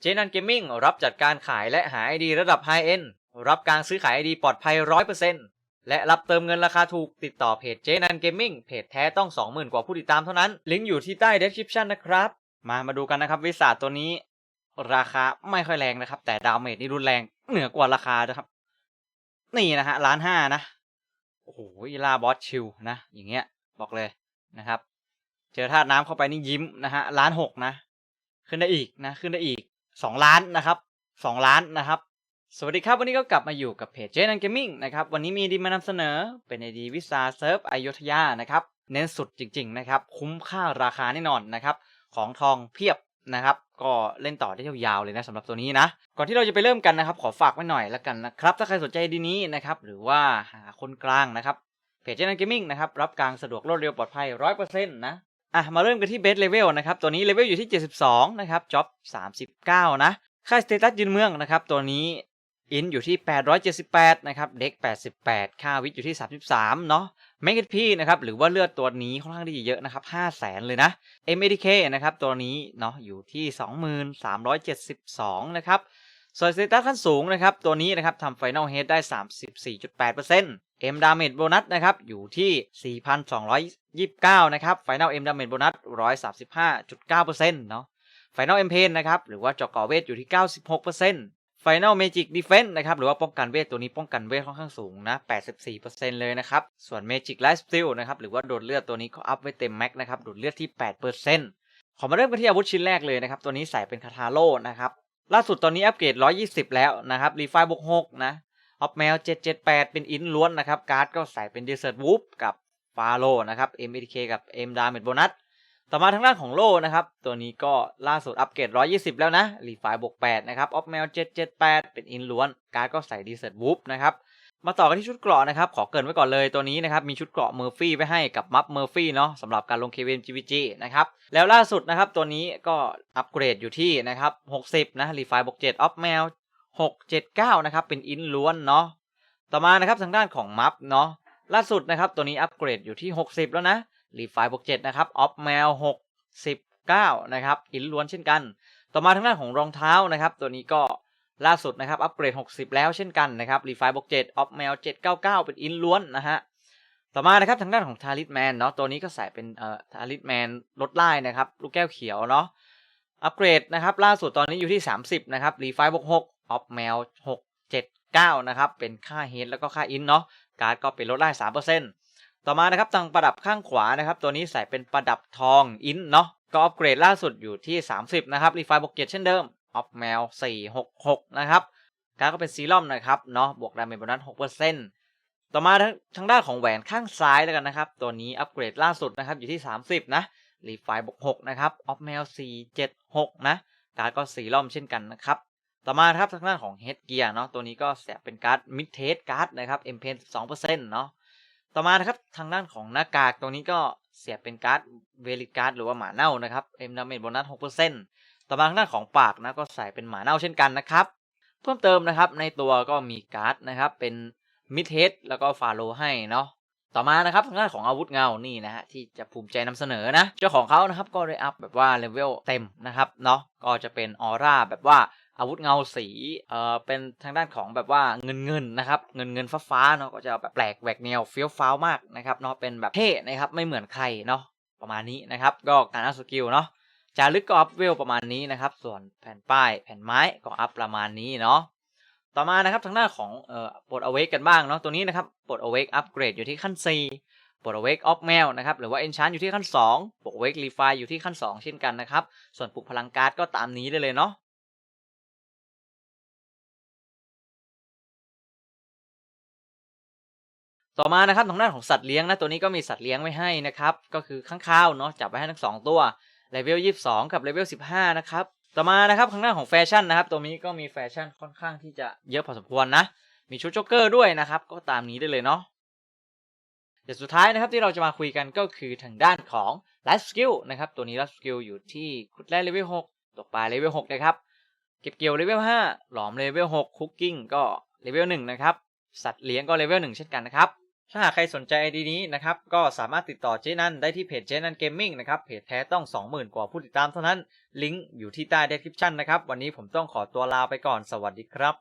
เจนันเกมมิ่งรับจัดการขายและหา ID ระดับไฮเอ็นรับการซื้อขาย ID ปลอดภัย 100%และรับเติมเงินราคาถูกติดต่อเพจเจนันเกมมิ่งเพจแท้ต้อง 20,000 กว่าผู้ติดตามเท่านั้น ลิงก์อยู่ที่ใต้ description นะครับ มามาดูกันนะครับวิสาตัวนี้ ราคาไม่ค่อยแรงนะครับ แต่ดาเมจนี่รุนแรงเหนือกว่าราคานะครับ นี่นะฮะล้านห้านะโอ้โหลาบอสชิลนะ อย่างเงี้ยบอกเลยนะครับ เจอธาตุน้ำเข้าไปนี่ยิ้มนะฮะล้านหกนะ ขึ้นได้อีกนะ ขึ้นได้อีก สองล้านนะครับสองล้านนะครับ สวัสดีครับ วันนี้ก็กลับมาอยู่กับเพจเจนันเกมมิ่งนะครับ วันนี้มีดีมานำเสนอเป็นไอดีวิสาเซิร์ฟอยุธยานะครับเน้นสุดจริง ๆ นะครับ คุ้มค่าราคาแน่นอนนะครับ ของทองเพียบนะครับ ก็เล่นต่อได้ยาวๆเลยนะสำหรับตัวนี้นะ ก่อนที่เราจะไปเริ่มกันนะครับ ขอฝากไว้หน่อยแล้วกันนะครับ ถ้าใครสนใจดีนี้นะครับ หรือว่าหาคนกลางนะครับ เพจเจนันเกมมิ่งนะครับ รับกลางสะดวกรวดเร็วปลอดภัย100%นะ อะมาเริ่มกันที่เบสเลเวลนะครับตัวนี้เลเวลอยู่ที่ 72 นะครับจ็อบ 39 นะค่าสเตตัสยืนเมืองนะครับตัวนี้อินอยู่ที่ 878 นะครับ เด็ก 88 ค่าวิทอยู่ที่ 33 เนาะแมกเกตพีนะครับ หรือว่าเลือดตัวนี้ค่อนข้างที่จะเยอะนะครับ 5 0 0แสนเลยนะ MADK นะครับ ตัวนี้เนาะอยู่ที่ 2372 นะครับส่วนสเตตัสขั้นสูงนะครับ ตัวนี้นะครับทำไฟน a ลเฮดได้ 34.8% M Damage Bonus นะครับอยู่ที่ 4,229 นะครับ Final M Damage Bonus 135.9%เนาะ Final M Pain นนะครับหรือว่าจาะก่อเวทอยู่ที่ 96% Final Magic Defense นะครับหรือว่าป้องกันเวทตัวนี้ป้องกันเวทค่อนข้างสูงนะ 84%เลยนะครับ ส่วน Magic Life Steal นะครับหรือว่าโดดเลือดตัวนี้ก็อัพไว้เต็มแม็กนะครับโดดเลือดที่ 8%ขอมาเริ่มกันที่อาวุธชิ้นแรกเลยนะครับตัวนี้ใส่เป็นคาทาโร่นะครับล่าสุดตอนนี้อัปเกรด 120 แล้วนะครับรีไฟบวก6นะ ออฟแมว778 เป็นอินล้วนนะครับ การ์ดก็ใส่เป็น Desert Wolf กับฟาโลนะครับ MATK กับ M Damage Bonus ต่อมาทางด้านของโล่นะครับ ตัวนี้ก็ล่าสุดอัปเกรด 120 แล้วนะรีไฟบวก8นะครับออฟแมว778 เป็นอินล้วน การ์ดก็ใส่ Desert Wolf นะครับมาต่อกันที่ชุดเกราะนะครับ ขอเกินไว้ก่อนเลยตัวนี้นะครับ มีชุดเกราะเมอร์ฟี่ไว้ให้กับมัฟเมอร์ฟี่เนาะสำหรับการลง KVM GVG นะครับ แล้วล่าสุดนะครับ ตัวนี้ก็อัปเกรดอยู่ที่นะครับ 60 นะรีไฟบวก7ออฟแมว 679 นะครับ เป็นอินล้วนเนาะต่อมานะครับทางด้านของมัฟเนาะล่าสุดนะครับ ตัวนี้อัปเกรดอยู่ที่ 60 แล้วนะรีไฟบวก7นะครับออฟแมว69 นะครับ อินล้วนเช่นกัน ต่อมาทางด้านของรองเท้านะครับ ตัวนี้ก็ล่าสุดนะครับอัปเกรด 60 แล้วเช่นกันนะครับรีไฟบวก7ออฟแมว799 เป็นอินล้วนนะฮะต่อมานะครับทางด้านของทาริสแมนเนาะตัวนี้ก็ใส่เป็นเอ่อทาริสแมนลดไล่นะครับ ลูกแก้วเขียวเนาะอัปเกรดนะครับ ล่าสุดตอนนี้อยู่ที่ 30 นะครับรีไฟบวก 6ออฟแมว679 นะครับ เป็นค่าเฮดแล้วก็ค่าอินเนาะการ์ดก็เป็นลดไล่3%ต่อมานะครับทางประดับข้างขวานะครับ ตัวนี้ใส่เป็นประดับทองอินเนาะก็อัปเกรดล่าสุดอยู่ที่ 30 นะครับ รีไฟบวก7เช่นเดิมออฟแมว466 นะครับการก็เป็นซีรัมนะครับเนาะบวกดาเมจโบนัส6%ต่อมาทางทางด้านของแหวนข้างซ้ายแล้วกันนะครับ ตัวนี้อัปเกรดล่าสุดนะครับอยู่ที่ 30 นะรีไฟบวก6นะครับออฟแมว476 นะการก็สีล่อมเช่นกันนะครับ ต่อมาครับทางด้านของเฮดเกียร์เนาะตัวนี้ก็เสียเป็นการ์ดมิดเทสการ์ดนะครับเอ็มเพน12%เนาะต่อมานะครับทางด้านของหน้ากากตัวนี้ก็เสียเป็นการ์ดเวลิการ์ดหรือว่าหมาเน่านะครับเอ็มดาเมโบนัส6%ต่อมาทางด้านของปากนะก็ใส่เป็นหมาเน่าเช่นกันนะครับ เพิ่มเติมนะครับในตัวก็มีการ์ดนะครับเป็นมิดเทสแล้วก็ฟาโลให้เนาะต่อมานะครับทางด้านของอาวุธเงานี่นะฮะที่จะภูมิใจนำเสนอนะ เจ้าของเขานะครับก็ได้อัพแบบว่าเลเวลเต็มนะครับเนาะก็จะเป็นออร่าแบบว่า อาวุธเงาสีเอ่อเป็นทางด้านของแบบว่าเงินเงินนะครับเงินเงินฟ้าฟ้าเนาะก็จะแบบแปลกแหวกแนวเฟี้ยวฟ้าวมากนะครับเนาะเป็นแบบเท่นะครับไม่เหมือนใครเนาะประมาณนี้นะครับก็การอัพสกิลเนาะจารึกก็อัพเวลประมาณนี้นะครับส่วนแผ่นป้ายแผ่นไม้ก็อัพประมาณนี้เนาะต่อมานะครับทางด้านของเอ่อปลดอเวกกันบ้างเนาะตัวนี้นะครับปลดอเวกอัปเกรดอยู่ที่ขั้น 4ปลดเอาเวกออฟแมวนะครับ หรือว่าเอนชานอยู่ที่ขั้น 2ปลดเอาเวกรีไฟอยู่ที่ขั้น 2 เช่นกันนะครับ ส่วนปลุกพลังการ์ดก็ตามนี้ได้เลยเนาะ ต่อมานะครับทางด้านของสัตว์เลี้ยงนะตัวนี้ก็มีสัตว์เลี้ยงไว้ให้นะครับ ก็คือข้างข้าวเนาะจับไว้ให้ทั้งสองตัวเลเวล22 กับเลเวล15 นะครับ ต่อมานะครับทางด้านของแฟชั่นนะครับ ตัวนี้ก็มีแฟชั่นค่อนข้างที่จะเยอะพอสมควรนะ มีชุดโจ๊กเกอร์ด้วยนะครับ ก็ตามนี้ได้เลยเนาะเดี๋ยวสุดท้ายนะครับที่เราจะมาคุยกันก็คือทางด้านของไลฟ์สกิลนะครับตัวนี้ไลฟ์สกิลอยู่ที่ขุดแร่เลเวล6ตกปลาเลเวล6นะครับเก็บเกี่ยวเลเวล5หลอมเลเวล6คุกกิ้งก็เลเวล1นะครับสัตว์เลี้ยงก็เลเวล1เช่นกันนะครับ ถ้าหากใครสนใจไอดีนี้นะครับก็สามารถติดต่อเจนันได้ที่เพจเจนันเกมมิ่งนะครับเพจแท้ต้อง 20,000 กว่าผู้ติดตามเท่านั้น ลิงก์อยู่ที่ใต้ description นะครับ วันนี้ผมต้องขอตัวลาไปก่อนสวัสดีครับ